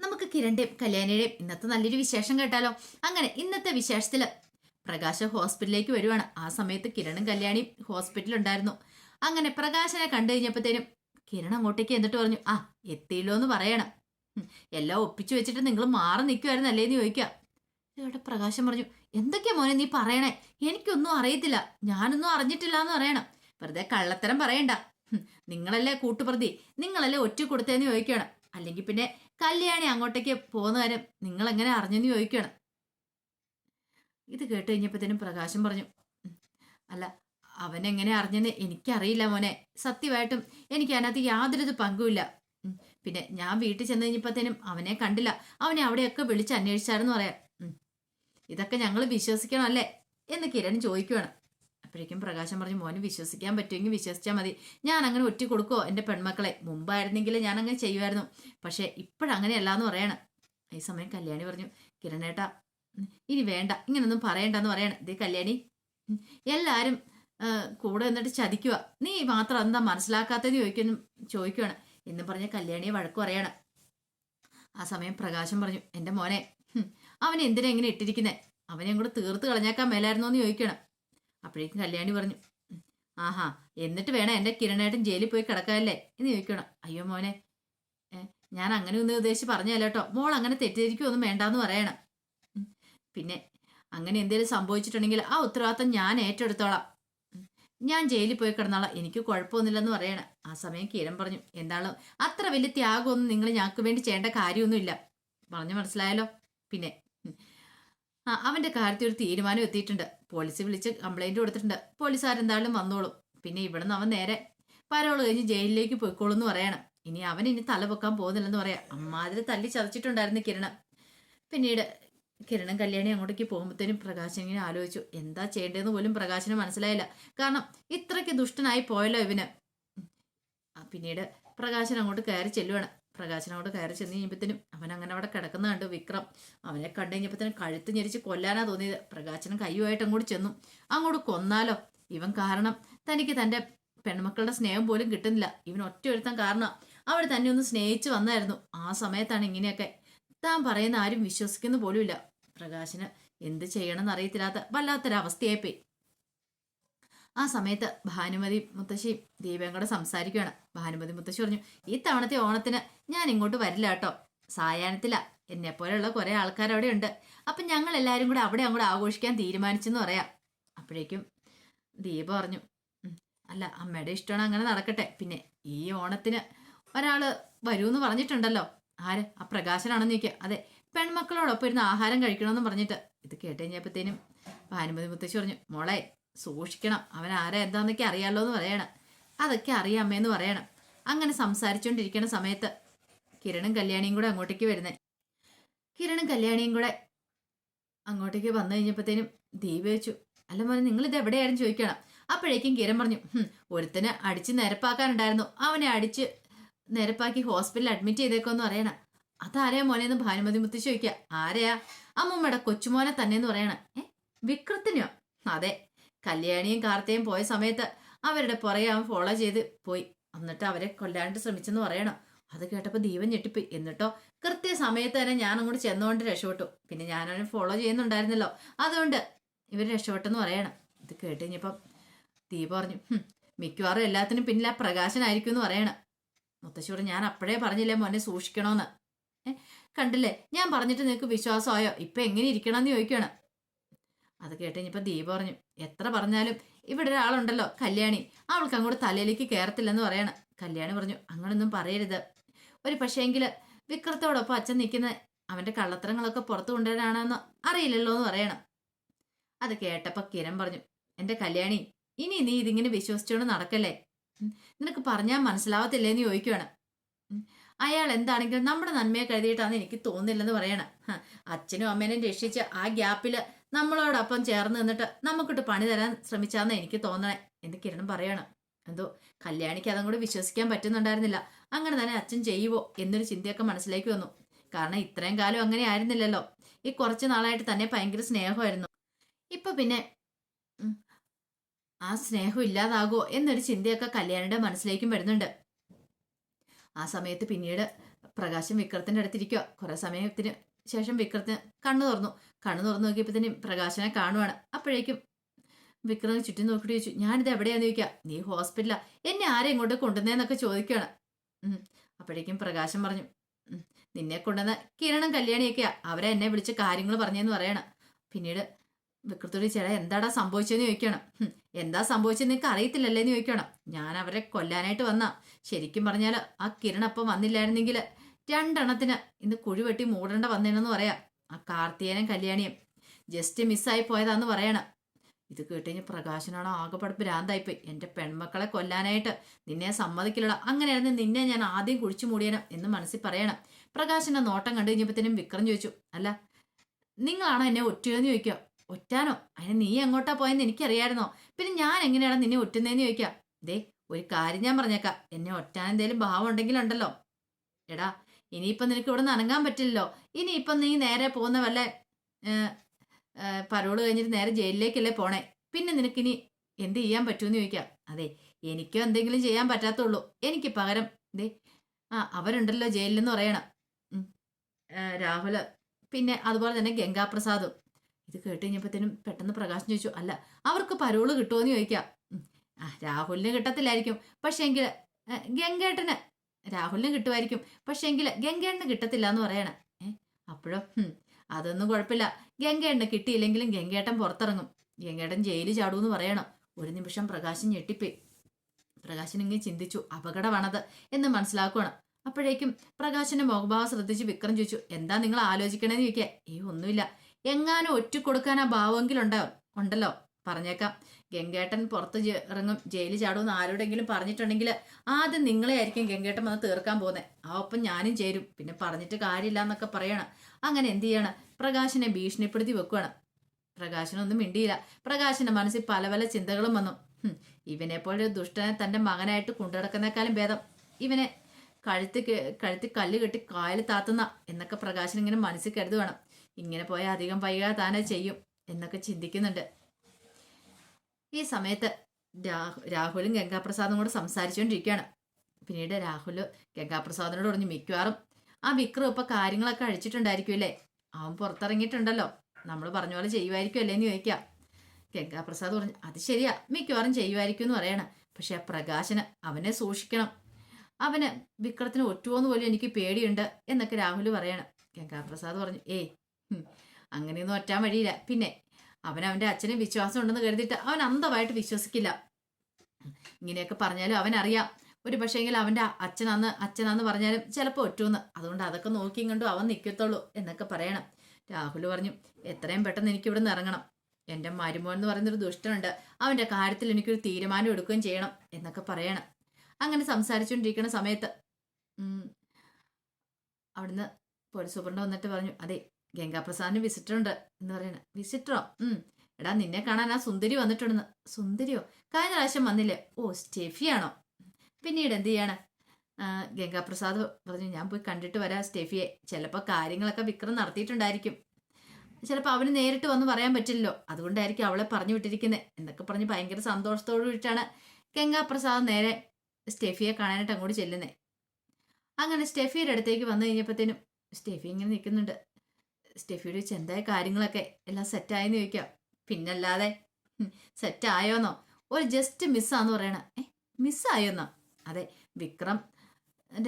നമുക്ക് കിരണിന്റെയും കല്യാണിയുടെയും ഇന്നത്തെ നല്ലൊരു വിശേഷം കേട്ടാലോ? അങ്ങനെ ഇന്നത്തെ വിശേഷത്തിൽ പ്രകാശ് ഹോസ്പിറ്റലിലേക്ക് വരുവാണ്. ആ സമയത്ത് കിരണും കല്യാണിയും ഹോസ്പിറ്റലുണ്ടായിരുന്നു അങ്ങനെ പ്രകാശനെ കണ്ടു കഴിഞ്ഞപ്പോഴത്തേനും കിരൺ അങ്ങോട്ടേക്ക് എന്നിട്ട് പറഞ്ഞു ആ എത്തിയില്ലോ എന്ന് പറയണം. എല്ലാം ഒപ്പിച്ചു വെച്ചിട്ട് നിങ്ങൾ മാറി നിൽക്കുമായിരുന്നല്ലേ എന്ന് ചോദിക്കാം ഇവിടെ പ്രകാശം പറഞ്ഞു എന്തൊക്കെയാ മോനെ നീ പറയണേ? എനിക്കൊന്നും അറിയത്തില്ല. ഞാനൊന്നും അറിഞ്ഞിട്ടില്ല എന്ന് പറയണം. വെറുതെ കള്ളത്തരം പറയണ്ട. നിങ്ങളല്ലേ കൂട്ടുപ്രതി. നിങ്ങളല്ലേ ഒറ്റ കൊടുത്തേന്ന് ചോദിക്കണം അല്ലെങ്കിൽ പിന്നെ കല്യാണി അങ്ങോട്ടേക്ക് പോകുന്ന കാര്യം നിങ്ങൾ എങ്ങനെ അറിഞ്ഞെന്ന് ചോദിക്കണം ഇത് കേട്ട് കഴിഞ്ഞപ്പോഴത്തേനും പ്രകാശം പറഞ്ഞു അല്ല അല്ല അവനെങ്ങനെ അറിഞ്ഞെന്ന് എനിക്കറിയില്ല മോനെ. സത്യമായിട്ടും എനിക്ക് അതിനകത്ത് യാതൊരു പങ്കുമില്ല പിന്നെ ഞാൻ വീട്ടിൽ ചെന്ന് കഴിഞ്ഞപ്പോഴത്തേനും അവനെ കണ്ടില്ല. അവനെ അവിടെയൊക്കെ വിളിച്ച് അന്വേഷിച്ചായിരുന്നു പറയാം. ഇതൊക്കെ ഞങ്ങൾ വിശ്വസിക്കണം അല്ലേ എന്ന് കിരൺ ചോദിക്കുവാണ് അപ്പോഴേക്കും പ്രകാശം പറഞ്ഞു മോന് വിശ്വസിക്കാൻ പറ്റുമെങ്കിൽ വിശ്വസിച്ചാൽ മതി. ഞാൻ അങ്ങനെ ഒറ്റ കൊടുക്കുമോ എന്റെ പെൺമക്കളെ മുമ്പായിരുന്നെങ്കിൽ ഞാൻ അങ്ങനെ ചെയ്യുമായിരുന്നു. പക്ഷേ ഇപ്പോഴങ്ങനെയല്ല എന്ന് പറയണം. ഈ സമയം കല്യാണി പറഞ്ഞു കിരണേട്ടാ ഇനി വേണ്ട ഇങ്ങനൊന്നും പറയണ്ടെന്ന് പറയണം. ഇതേ കല്യാണി എല്ലാവരും കൂടെ എന്നിട്ട് ചതിക്കുക നീ മാത്രം എന്താ മനസ്സിലാക്കാത്തത് ചോദിക്കുന്നു ചോദിക്കുവാണ്. എന്ന് പറഞ്ഞ കല്യാണിയെ വഴക്ക് പറയണം. ആ സമയം പ്രകാശം പറഞ്ഞു എന്റെ മോനെ ഹും, അവനെ എന്തിനാ ഇങ്ങനെ ഇട്ടിരിക്കുന്നേ? അവനെ കൂടെ തീർത്ത് കളഞ്ഞേക്കാൻ മേലായിരുന്നോ എന്ന് ചോദിക്കണം അപ്പോഴേക്കും കല്യാണി പറഞ്ഞു ആഹാ എന്നിട്ട് വേണം എന്റെ കിരണേട്ടൻ ജയിലിൽ പോയി കിടക്കാനല്ലേ? എന്ന് ചോദിക്കണം. അയ്യോ മോനെ ഞാൻ അങ്ങനെ ഒന്ന് ഉദ്ദേശിച്ച് പറഞ്ഞല്ല കേട്ടോ മോൾ അങ്ങനെ തെറ്റിദ്ധരിക്കൊന്നും വേണ്ടാന്ന് പറയണം. പിന്നെ അങ്ങനെ എന്തെങ്കിലും സംഭവിച്ചിട്ടുണ്ടെങ്കിൽ ആ ഉത്തരവാദിത്തം ഞാൻ ഏറ്റെടുത്തോളാം. ഞാൻ ജയിലിൽ പോയി കിടന്നോളാം. എനിക്ക് കുഴപ്പമൊന്നുമില്ലെന്ന് പറയണം. ആ സമയം കിരൺ പറഞ്ഞു എന്താണ് അത്ര വലിയ ത്യാഗമൊന്നും നിങ്ങൾ ഞങ്ങൾക്ക് വേണ്ടി ചെയ്യേണ്ട കാര്യമൊന്നുമില്ല. പറഞ്ഞു മനസ്സിലായല്ലോ? പിന്നെ ആ അവന്റെ കാര്യത്തിൽ ഒരു തീരുമാനം എത്തിയിട്ടുണ്ട്. പോലീസ് വിളിച്ച് കംപ്ലൈന്റ് കൊടുത്തിട്ടുണ്ട്. പോലീസുകാരെന്തായാലും വന്നോളും. പിന്നെ ഇവിടുന്ന് അവൻ നേരെ പരോൾ കഴിഞ്ഞ് ജയിലിലേക്ക് പോയിക്കോളും എന്ന് പറയണം. ഇനി അവൻ ഇനി തല പൊക്കാൻ പോകുന്നില്ലെന്ന് പറയാം. അമ്മാതിരി തല്ലി ചതച്ചിട്ടുണ്ടായിരുന്നു കിരണം പിന്നീട് കിരണും കല്യാണി അങ്ങോട്ടേക്ക് പോകുമ്പോഴത്തേനും പ്രകാശൻ ഇങ്ങനെ ആലോചിച്ചു. എന്താ ചെയ്യേണ്ടതെന്ന് പോലും പ്രകാശന് മനസ്സിലായില്ല. കാരണം ഇത്രയ്ക്ക് ദുഷ്ടനായി പോയല്ലോ ഇവന്. പിന്നീട് പ്രകാശൻ അങ്ങോട്ട് കയറി ചെല്ലുവാണ്. പ്രകാശൻ അങ്ങോട്ട് കയറി ചെന്ന് കഴിയുമ്പോഴത്തേനും അവൻ അങ്ങനെ അവിടെ കിടക്കുന്ന കണ്ടു വിക്രം അവനെ കണ്ടു കഴിഞ്ഞപ്പോഴത്തേനും കഴുത്ത് ഞെരിച്ച് കൊല്ലാനാ തോന്നിയത്. പ്രകാശനം കയ്യുമായിട്ട് അങ്ങോട്ട് ചെന്നു. അങ്ങോട്ട് കൊന്നാലോ? ഇവൻ കാരണം തനിക്ക് തന്റെ പെൺമക്കളുടെ സ്നേഹം പോലും കിട്ടുന്നില്ല. ഇവൻ ഒറ്റ ഒരുത്തൻ കാരണം അവൾ തന്നെ ഒന്ന് സ്നേഹിച്ച് വന്നായിരുന്നു. ആ സമയത്താണ് ഇങ്ങനെയൊക്കെ താൻ പറയുന്ന ആരും വിശ്വസിക്കുന്ന പോലുമില്ല. പ്രകാശന് എന്ത് ചെയ്യണമെന്ന് അറിയത്തില്ലാത്ത വല്ലാത്തൊരവസ്ഥയായിപ്പോയി. ആ സമയത്ത് ഭാനുമതി മുത്തശ്ശിയും ദീപയും കൂടെ സംസാരിക്കുകയാണ് ഭാനുമതി മുത്തശ്ശി പറഞ്ഞു ഈ തവണത്തെ ഓണത്തിന് ഞാൻ ഇങ്ങോട്ട് വരില്ല കേട്ടോ. സായാഹ്നത്തില. എന്നെ പോലെയുള്ള കുറെ ആൾക്കാർ അവിടെ ഉണ്ട്. അപ്പൊ ഞങ്ങൾ എല്ലാവരും കൂടെ അവിടെ അങ്ങോട്ട് ആഘോഷിക്കാൻ തീരുമാനിച്ചെന്ന് പറയാം. അപ്പോഴേക്കും ദീപ പറഞ്ഞു അല്ല അമ്മയുടെ ഇഷ്ടമാണ് അങ്ങനെ നടക്കട്ടെ. പിന്നെ ഈ ഓണത്തിന് ഒരാൾ വരൂന്ന് പറഞ്ഞിട്ടുണ്ടല്ലോ. ആര്? ആ പ്രകാശനാണെന്ന് ചോദിക്കുക. അതെ പെൺമക്കളോടൊപ്പം ഇരുന്ന് ആഹാരം കഴിക്കണമെന്ന് പറഞ്ഞിട്ട്. ഇത് കേട്ട് കഴിഞ്ഞപ്പോഴത്തേനും ഭാനുമതി മുത്തശ്ശി പറഞ്ഞു മോളെ സൂക്ഷിക്കണം. അവൻ ആരാ എന്താന്നൊക്കെ അറിയാലോ എന്ന് പറയണം. അതൊക്കെ അറിയാം അമ്മയെന്ന് പറയണം. അങ്ങനെ സംസാരിച്ചുകൊണ്ടിരിക്കുന്ന സമയത്ത് കിരണും കല്യാണിയും കൂടെ അങ്ങോട്ടേക്ക് വരുന്നേ. കിരണും കല്യാണിയും കൂടെ അങ്ങോട്ടേക്ക് വന്നു കഴിഞ്ഞപ്പോഴത്തേനും ദീപ വെച്ചു അല്ല മോനെ നിങ്ങൾ ഇത് എവിടെയായിരുന്നു ചോദിക്കണം. അപ്പോഴേക്കും കിരൺ പറഞ്ഞു "ഹും, ഒരുത്തനെ അടിച്ച് നിരപ്പാക്കാനുണ്ടായിരുന്നു. അവനെ അടിച്ച് നിരപ്പാക്കി ഹോസ്പിറ്റലിൽ അഡ്മിറ്റ് ചെയ്തേക്കോന്ന് പറയണം. അതാരെയാ മോനെന്ന് ഭാനുമതി മുത്തി ചോദിക്കുക? ആരെയാ? അമ്മൂമ്മയുടെ കൊച്ചുമോനെ തന്നെ എന്ന് പറയണം. ഏ വിക്രത്തിനോ അതെ കല്യാണിയും കാർത്തയും പോയ സമയത്ത് അവരുടെ പുറകെ അവൻ ഫോളോ ചെയ്ത് പോയി. എന്നിട്ട് അവരെ കൊല്ലാണ്ട് ശ്രമിച്ചെന്ന് പറയണം. അത് കേട്ടപ്പോൾ ദീപൻ ഞെട്ടിപ്പോയി. എന്നിട്ടോ കൃത്യ സമയത്ത് തന്നെ ഞാൻ അങ്ങോട്ട് ചെന്നുകൊണ്ട് രക്ഷപ്പെട്ടു. പിന്നെ ഞാൻ അവനെ ഫോളോ ചെയ്യുന്നുണ്ടായിരുന്നല്ലോ. അതുകൊണ്ട് ഇവർ രക്ഷപ്പെട്ടെന്ന് പറയണം. ഇത് കേട്ട് കഴിഞ്ഞപ്പം ദീപ പറഞ്ഞു മിക്കവാറും എല്ലാത്തിനും പിന്നിൽ ആ പ്രകാശനായിരിക്കും എന്ന് പറയണം. മുത്തശ്ശൂർ ഞാൻ അപ്പോഴേ പറഞ്ഞില്ലേ മോനെ സൂക്ഷിക്കണോന്ന്? ഏ കണ്ടില്ലേ? ഞാൻ പറഞ്ഞിട്ട് നിനക്ക് വിശ്വാസമായോ? ഇപ്പൊ എങ്ങനെ ഇരിക്കണമെന്ന് ചോദിക്കണം അത് കേട്ട് ഇനിയിപ്പോൾ ദീപ പറഞ്ഞു എത്ര പറഞ്ഞാലും ഇവിടെ ഒരാളുണ്ടല്ലോ കല്യാണി. അവൾക്ക് അങ്ങോട്ട് തലയിലേക്ക് കയറത്തില്ലെന്ന് പറയണം. കല്യാണി പറഞ്ഞു അങ്ങനൊന്നും പറയരുത്. ഒരു പക്ഷേങ്കിൽ വിക്രത്തോടൊപ്പം അച്ഛൻ നിൽക്കുന്ന അവന്റെ കള്ളത്തരങ്ങളൊക്കെ പുറത്തു കൊണ്ടുവരാനാണെന്ന് അറിയില്ലല്ലോ എന്ന് പറയണം. അത് കേട്ടപ്പോൾ കിരൺ പറഞ്ഞു എന്റെ കല്യാണി ഇനി നീ ഇതിങ്ങനെ വിശ്വസിച്ചുകൊണ്ട് നടക്കല്ലേ? നിനക്ക് പറഞ്ഞാൽ മനസ്സിലാവത്തില്ലേ എന്ന് ചോദിക്കുവാണ് അയാൾ എന്താണെങ്കിലും നമ്മുടെ നന്മയെ കരുതിയിട്ടാണെന്ന് എനിക്ക് തോന്നുന്നില്ലെന്ന് പറയണം. അച്ഛനും അമ്മേനെയും രക്ഷിച്ച് ആ ഗ്യാപ്പിൽ നമ്മളോടൊപ്പം ചേർന്ന് നിന്നിട്ട് നമുക്കിട്ട് പണി തരാൻ ശ്രമിച്ചാന്ന് എനിക്ക് തോന്നണേ. എന്ന് കിരണം പറയണം. എന്തോ കല്യാണിക്ക് അതും കൂടി വിശ്വസിക്കാൻ പറ്റുന്നുണ്ടായിരുന്നില്ല. അങ്ങനെ തന്നെ അച്ഛൻ ചെയ്യുവോ എന്നൊരു ചിന്തയൊക്കെ മനസ്സിലേക്ക് വന്നു. കാരണം ഇത്രയും കാലം അങ്ങനെ ആയിരുന്നില്ലല്ലോ. ഈ കുറച്ച് നാളായിട്ട് തന്നെ ഭയങ്കര സ്നേഹമായിരുന്നു. ഇപ്പൊ പിന്നെ ആ സ്നേഹം ഇല്ലാതാകുമോ എന്നൊരു ചിന്തയൊക്കെ കല്യാണിയുടെ മനസ്സിലേക്കും വരുന്നുണ്ട്. ആ സമയത്ത് പിന്നീട് പ്രകാശം വിക്രത്തിന്റെ അടുത്തിരിക്കുക കുറെ സമയത്തിന് ശേഷം വിക്രത്തിന് കണ്ണു തുറന്നു. കണ്ണു തുറന്നു നോക്കിയപ്പോഴത്തേനും പ്രകാശനെ കാണുവാണ്. അപ്പോഴേക്കും വിക്രം ചുറ്റും നോക്കിയിട്ട് ചോദിച്ചു ഞാനിത് എവിടെയാന്ന് ചോദിക്കാം? നീ ഹോസ്പിറ്റലാ? എന്നെ ആരെ ഇങ്ങോട്ട് കൊണ്ടുവന്നേന്നൊക്കെ ചോദിക്കുകയാണ് അപ്പോഴേക്കും പ്രകാശം പറഞ്ഞു നിന്നെ കൊണ്ടുവന്ന കിരണം കല്യാണിയൊക്കെയാ. അവരെ എന്നെ വിളിച്ച് കാര്യങ്ങൾ പറഞ്ഞെന്ന് പറയണം. പിന്നീട് വിക്രത്തോട് ചേട്ടാ എന്താടാ സംഭവിച്ചതെന്ന് ചോദിക്കണം. എന്താ സംഭവിച്ചത് നിനക്ക് അറിയത്തില്ലല്ലേ എന്ന് ചോദിക്കണം. ഞാൻ അവരെ കൊല്ലാനായിട്ട് വന്ന. ശരിക്കും പറഞ്ഞാൽ ആ കിരൺ അപ്പം വന്നില്ലായിരുന്നെങ്കിൽ രണ്ടെണ്ണത്തിന് ഇന്ന് കുഴി വെട്ടി മൂടേണ്ട വന്നേനെന്ന് പറയാം. ആ കാർത്തികനും കല്യാണിയും ജസ്റ്റ് മിസ്സായി പോയതാന്ന് പറയണം. ഇത് കേട്ടുകഴിഞ്ഞ് പ്രകാശനാണോ ആകെപ്പടപ്പ് ഭ്രാന്തായിപ്പോയി. എന്റെ പെൺമക്കളെ കൊല്ലാനായിട്ട് നിന്നെ സമ്മതിക്കില്ലട. അങ്ങനെയായിരുന്നു നിന്നെ ഞാൻ ആദ്യം കുഴിച്ചു മൂടിയണം എന്ന് മനസ്സിൽ പറയണം. പ്രകാശന്റെ നോട്ടം കണ്ടു കഴിഞ്ഞപ്പോഴത്തേനും വിക്രം ചോദിച്ചു അല്ല നിങ്ങളാണോ എന്നെ ഒറ്റയെന്ന് ചോദിക്കുക? ഒറ്റാനോ? അതിന് നീ എങ്ങോട്ടാ പോയെന്ന് എനിക്കറിയായിരുന്നോ? പിന്നെ ഞാൻ എങ്ങനെയാണ് നിന്നെ ഒറ്റുന്നതെന്ന് ചോദിക്കാം ദേ ഒരു കാര്യം ഞാൻ പറഞ്ഞേക്കാം. എന്നെ ഒറ്റാൻ എന്തേലും ഭാവം ഉണ്ടെങ്കിലുണ്ടല്ലോ. എടാ ഇനിയിപ്പം നിനക്ക് ഇവിടെ നിന്ന് അനങ്ങാൻ പറ്റില്ലല്ലോ. ഇനിയിപ്പം നീ നേരെ പോകുന്ന വല്ല പരോൾ കഴിഞ്ഞിട്ട് നേരെ ജയിലിലേക്കല്ലേ പോണേ? പിന്നെ നിനക്കിനി എന്ത് ചെയ്യാൻ പറ്റുമെന്ന് ചോദിക്കാം. അതെ എനിക്കും എന്തെങ്കിലും ചെയ്യാൻ പറ്റാത്തുള്ളൂ. എനിക്ക് പകരം ദേ ആ അവരുണ്ടല്ലോ ജയിലിലെന്ന് പറയണം. രാഹുൽ പിന്നെ അതുപോലെ തന്നെ ഗംഗാപ്രസാദും. ഇത് കേട്ട് കഴിഞ്ഞപ്പോഴത്തേനും പെട്ടെന്ന് പ്രകാശം ചോദിച്ചു അല്ല അവർക്ക് പരോൾ കിട്ടുമോ എന്ന് ചോദിക്കാം രാഹുലിന് കിട്ടത്തില്ലായിരിക്കും. പക്ഷേ എങ്കിൽ ഗംഗേട്ടന് രാഹുലിന് കിട്ടുമായിരിക്കും. പക്ഷേ എങ്കിൽ ഗംഗേട്ടന് കിട്ടത്തില്ല എന്ന് പറയണം. ഏ അപ്പോഴും? അതൊന്നും കുഴപ്പമില്ല. ഗംഗേട്ടന് കിട്ടിയില്ലെങ്കിലും ഗംഗേട്ടൻ പുറത്തിറങ്ങും. ഗംഗേട്ടൻ ജയിലിൽ ചാടൂന്ന് പറയണം. ഒരു നിമിഷം പ്രകാശൻ ഞെട്ടിപ്പോയി. പ്രകാശൻ ഇങ്ങനെ ചിന്തിച്ചു അപകടമാണത് എന്ന് മനസ്സിലാക്കുകയാണ് അപ്പോഴേക്കും പ്രകാശന്റെ മുഖഭാവം ശ്രദ്ധിച്ച് വിക്രം ചോദിച്ചു എന്താ നിങ്ങൾ ആലോചിക്കണേന്ന് ചോദിക്കുക? ഏ ഒന്നുമില്ല. എങ്ങാനും ഒറ്റ കൊടുക്കാൻ ആ ഭാവമെങ്കിലുണ്ടാവും ഉണ്ടല്ലോ പറഞ്ഞേക്കാം. ഗംഗേട്ടൻ പുറത്ത് ഇറങ്ങും ജയിലിൽ ചാടുമെന്ന് ആരോടെങ്കിലും പറഞ്ഞിട്ടുണ്ടെങ്കിൽ ആദ്യം നിങ്ങളെ ആയിരിക്കും ഗംഗേട്ടൻ വന്ന് തീർക്കാൻ പോകുന്നത് ആ ഒപ്പം ഞാനും ചേരും. പിന്നെ പറഞ്ഞിട്ട് കാര്യമില്ല എന്നൊക്കെ പറയണം. അങ്ങനെ എന്ത് ചെയ്യണം? പ്രകാശനെ ഭീഷണിപ്പെടുത്തി വെക്കുകയാണ്. പ്രകാശനൊന്നും മിണ്ടിയില്ല. പ്രകാശിന്റെ മനസ്സിൽ പല പല ചിന്തകളും വന്നു. ഇവനെ പോലെ ദുഷ്ടനെ തന്റെ മകനായിട്ട് കൊണ്ടുനടക്കുന്നേക്കാളും ഭേദം. ഇവനെ കഴുത്ത് കഴുത്തി കല്ല് കെട്ടി കായൽ താത്തുന്ന എന്നൊക്കെ പ്രകാശൻ ഇങ്ങനെ മനസ്സിൽ കരുതുവേണം ഇങ്ങനെ പോയാൽ അധികം വൈകാതെ ചെയ്യും എന്നൊക്കെ ചിന്തിക്കുന്നുണ്ട്. ഈ സമയത്ത് രാഹു രാഹുലും ഗംഗാപ്രസാദും കൂടെ സംസാരിച്ചുകൊണ്ടിരിക്കുകയാണ് പിന്നീട് രാഹുൽ ഗംഗാപ്രസാദിനോട് പറഞ്ഞു മിക്കവാറും ആ വിക്രം ഇപ്പൊ കാര്യങ്ങളൊക്കെ അഴിച്ചിട്ടുണ്ടായിരിക്കും അല്ലേ? അവൻ പുറത്തിറങ്ങിയിട്ടുണ്ടല്ലോ. നമ്മൾ പറഞ്ഞ പോലെ ചെയ്യുമായിരിക്കും അല്ലേ എന്ന് ചോദിക്കാം. ഗംഗാപ്രസാദ് പറഞ്ഞു അത് ശരിയാ. മിക്കവാറും ചെയ്യുമായിരിക്കും എന്ന് പറയണം. പക്ഷെ ആ പ്രകാശന് അവനെ സൂക്ഷിക്കണം. അവന് വിക്രത്തിന് ഒറ്റുപോന്ന് പോലും എനിക്ക് പേടിയുണ്ട് എന്നൊക്കെ രാഹുൽ പറയണം. ഗംഗാപ്രസാദ് പറഞ്ഞു ഏയ് അങ്ങനെയൊന്നും ഒറ്റാൻ വഴിയില്ല. പിന്നെ അവൻ അവന്റെ അച്ഛനെ വിശ്വാസം ഉണ്ടെന്ന് കരുതിയിട്ട് അവൻ അന്ധമായിട്ട് വിശ്വസിക്കില്ല. ഇങ്ങനെയൊക്കെ പറഞ്ഞാലും അവൻ അറിയാം ഒരു പക്ഷേങ്കിൽ അവന്റെ അച്ഛനാന്ന് അച്ഛനാന്ന് പറഞ്ഞാലും ചിലപ്പോൾ ഒറ്റുമെന്ന് അതുകൊണ്ട് അതൊക്കെ നോക്കി കണ്ടു അവൻ നിൽക്കത്തുള്ളൂ എന്നൊക്കെ പറയണം. രാഹുൽ പറഞ്ഞു എത്രയും പെട്ടെന്ന് എനിക്ക് ഇവിടെ നിന്ന് ഇറങ്ങണം. എന്റെ മരുമോൻ എന്ന് പറയുന്നൊരു ദുഷ്ടനുണ്ട്. അവന്റെ കാര്യത്തിൽ എനിക്കൊരു തീരുമാനം എടുക്കുകയും ചെയ്യണം എന്നൊക്കെ പറയണം. അങ്ങനെ സംസാരിച്ചുകൊണ്ടിരിക്കുന്ന സമയത്ത് അവിടുന്ന് പോലീസ് സൂപ്രണ്ട് വന്നിട്ട് പറഞ്ഞു അതെ ഗംഗാപ്രസാദിന് വിസിറ്റർ ഉണ്ട് എന്ന് പറയണ. വിസിറ്ററോ? ഉം. എടാ നിന്നെ കാണാൻ ആ സുന്ദരി വന്നിട്ടുണ്ടെന്ന്. സുന്ദരിയോ? കഴിഞ്ഞ പ്രാവശ്യം വന്നില്ലേ? ഓ സ്റ്റെഫിയാണോ? പിന്നീട് എന്ത് ചെയ്യാണ്? ഗംഗാപ്രസാദ് പറഞ്ഞു ഞാൻ പോയി കണ്ടിട്ട് വരാം സ്റ്റെഫിയെ. ചിലപ്പോൾ കാര്യങ്ങളൊക്കെ വിക്രം നടത്തിയിട്ടുണ്ടായിരിക്കും. ചിലപ്പോൾ അവന് നേരിട്ട് വന്ന് പറയാൻ പറ്റില്ലല്ലോ. അതുകൊണ്ടായിരിക്കും അവളെ പറഞ്ഞു വിട്ടിരിക്കുന്നത് എന്നൊക്കെ പറഞ്ഞ് ഭയങ്കര സന്തോഷത്തോടു കൂടിയിട്ടാണ് ഗംഗാപ്രസാദ് നേരെ സ്റ്റെഫിയെ കാണാനായിട്ട് അങ്ങോട്ട് ചെല്ലുന്നത് അങ്ങനെ സ്റ്റെഫിയുടെ അടുത്തേക്ക് വന്നു കഴിഞ്ഞപ്പോഴത്തേനും സ്റ്റെഫി ഇങ്ങനെ നിൽക്കുന്നുണ്ട്. സ്റ്റെഫിയുടെ ചെന്തായ കാര്യങ്ങളൊക്കെ എല്ലാം സെറ്റായെന്ന് ചോദിക്കാം പിന്നല്ലാതെ സെറ്റായോന്നോ ഒരു ജസ്റ്റ് മിസ്സാന്ന് പറയണ. ഏ മിസ്സായോന്നോ അതെ വിക്രം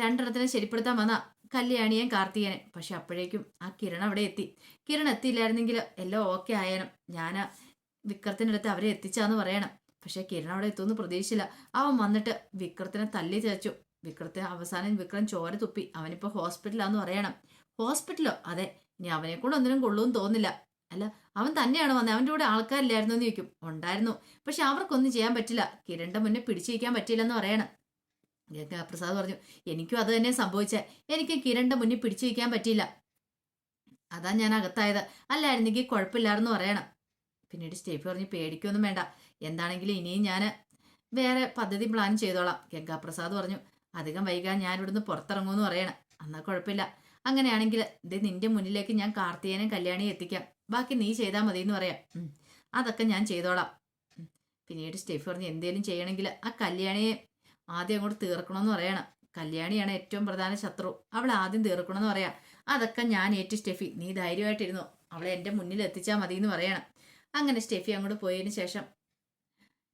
രണ്ടിടത്തിനെ ശരിപ്പെടുത്താൻ വന്ന കല്യാണിയേയും കാർത്തികനെ പക്ഷെ അപ്പോഴേക്കും ആ കിരൺ അവിടെ എത്തി. കിരൺ എത്തിയില്ലായിരുന്നെങ്കിൽ എല്ലാം ഓക്കെ ആയാലും ഞാൻ വിക്രത്തിന്റെ അടുത്ത് അവരെ എത്തിച്ചാന്ന് പറയണം. പക്ഷെ കിരൺ അവിടെ എത്തുമെന്ന് പ്രതീക്ഷിച്ചില്ല. അവൻ വന്നിട്ട് വിക്രത്തിനെ തല്ലി ചതച്ചു. വിക്രത്തിന് അവസാനം വിക്രം ചോര തുപ്പി. അവനിപ്പോൾ ഹോസ്പിറ്റലാന്ന് പറയണം. ഹോസ്പിറ്റലോ അതെ ഇനി അവനെ കൊണ്ട് ഒന്നിനും കൊള്ളുമെന്ന് തോന്നില്ല അല്ല അവൻ തന്നെയാണ് വന്നത് അവന്റെ കൂടെ ആൾക്കാരില്ലായിരുന്നു എന്ന് ചോദിക്കും. ഉണ്ടായിരുന്നു. പക്ഷെ അവർക്കൊന്നും ചെയ്യാൻ പറ്റില്ല. കിരണിന്റെ മുന്നേ പിടിച്ചിരിക്കാൻ പറ്റില്ലെന്ന് പറയണം. ഗംഗാപ്രസാദ് പറഞ്ഞു എനിക്കും അത് തന്നെ സംഭവിച്ചേ. എനിക്ക് കിരണിന്റെ മുന്നിൽ പിടിച്ചു വയ്ക്കാൻ പറ്റിയില്ല. അതാ ഞാൻ അകത്തായത്. അല്ലായിരുന്നെങ്കിൽ കുഴപ്പമില്ലായിരുന്നു പറയണം. പിന്നീട് സ്റ്റേഫി പറഞ്ഞു പേടിക്കൊന്നും വേണ്ട. എന്താണെങ്കിലും ഇനിയും ഞാൻ വേറെ പദ്ധതി പ്ലാൻ ചെയ്തോളാം. ഗംഗാപ്രസാദ് പറഞ്ഞു അധികം വൈകാൻ ഞാൻ ഇവിടുന്ന് പുറത്തിറങ്ങുമെന്ന് പറയണം. എന്നാൽ കുഴപ്പമില്ല. അങ്ങനെയാണെങ്കിൽ ഇത് നിന്റെ മുന്നിലേക്ക് ഞാൻ കാർത്തികനും കല്യാണിയെ എത്തിക്കാം. ബാക്കി നീ ചെയ്താൽ മതി എന്ന് പറയാം. അതൊക്കെ ഞാൻ ചെയ്തോളാം. പിന്നീട് സ്റ്റെഫ് പറഞ്ഞ് എന്തേലും ചെയ്യണമെങ്കിൽ ആ കല്യാണിയെ ആദ്യം അങ്ങോട്ട് തീർക്കണമെന്ന് പറയണം. കല്യാണിയാണ് ഏറ്റവും പ്രധാന ശത്രു. അവൾ ആദ്യം തീർക്കണമെന്ന് പറയാം. അതൊക്കെ ഞാൻ ഏറ്റു സ്റ്റെഫി. നീ ധൈര്യമായിട്ടിരുന്നു? അവളെ എന്റെ മുന്നിൽ എത്തിച്ചാൽ മതി എന്ന് പറയണം. അങ്ങനെ സ്റ്റെഫി അങ്ങോട്ട് പോയതിന് ശേഷം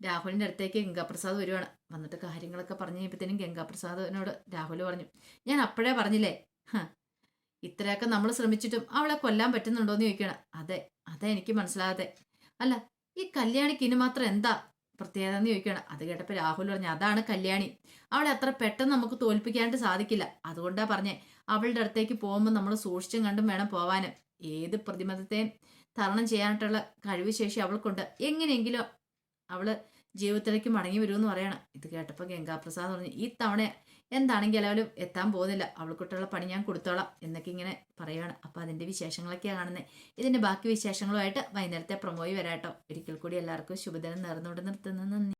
രാഹുലിന്റെ അടുത്തേക്ക് ഗംഗാപ്രസാദ് വരുവാണ്. വന്നിട്ട് കാര്യങ്ങളൊക്കെ പറഞ്ഞു കഴിഞ്ഞപ്പോഴത്തേനും ഗംഗാപ്രസാദിനോട് രാഹുൽ പറഞ്ഞു ഞാൻ അപ്പോഴേ പറഞ്ഞില്ലേ? ഇത്രയൊക്കെ നമ്മൾ ശ്രമിച്ചിട്ടും അവളെ കൊല്ലാൻ പറ്റുന്നുണ്ടോ എന്ന് ചോദിക്കണം അതെ അതെ എനിക്ക് മനസ്സിലാകാതെ അല്ല ഈ കല്യാണിക്ക് ഇനി മാത്രം എന്താ പ്രത്യേകത എന്ന് ചോദിക്കണം അത് കേട്ടപ്പോൾ രാഹുൽ പറഞ്ഞു അതാണ് കല്യാണി. അവളെ അത്ര പെട്ടെന്ന് നമുക്ക് തോൽപ്പിക്കാനായിട്ട് സാധിക്കില്ല. അതുകൊണ്ടാ പറഞ്ഞേ അവളുടെ അടുത്തേക്ക് പോകുമ്പോൾ നമ്മൾ സൂക്ഷിച്ചും കണ്ടും വേണം പോവാൻ ഏത് പ്രതിമതത്തെയും തരണം ചെയ്യാനായിട്ടുള്ള കഴിവ് ശേഷി അവൾക്കുണ്ട്. എങ്ങനെയെങ്കിലും അവൾ ജീവിതത്തിലേക്ക് മടങ്ങി വരുമെന്ന് പറയണം. ഇത് കേട്ടപ്പോൾ ഗംഗാപ്രസാദ് പറഞ്ഞു ഈ തവണ എന്താണെങ്കിൽ എല്ലാവരും എത്താൻ പോകുന്നില്ല. അവൾക്കൊട്ടുള്ള പണി ഞാൻ കൊടുത്തോളാം എന്നൊക്കെ ഇങ്ങനെ പറയുകയാണ് അപ്പോൾ അതിന്റെ വിശേഷങ്ങളൊക്കെയാണ് കാണുന്നത് ഇതിന്റെ ബാക്കി വിശേഷങ്ങളുമായിട്ട് വൈകുന്നേരത്തെ പ്രൊമോയി വരാട്ടോ. ഒരിക്കൽ കൂടി എല്ലാവർക്കും ശുഭദിനം നേർന്നുകൊണ്ട് നിർത്തുന്നു. നന്ദി.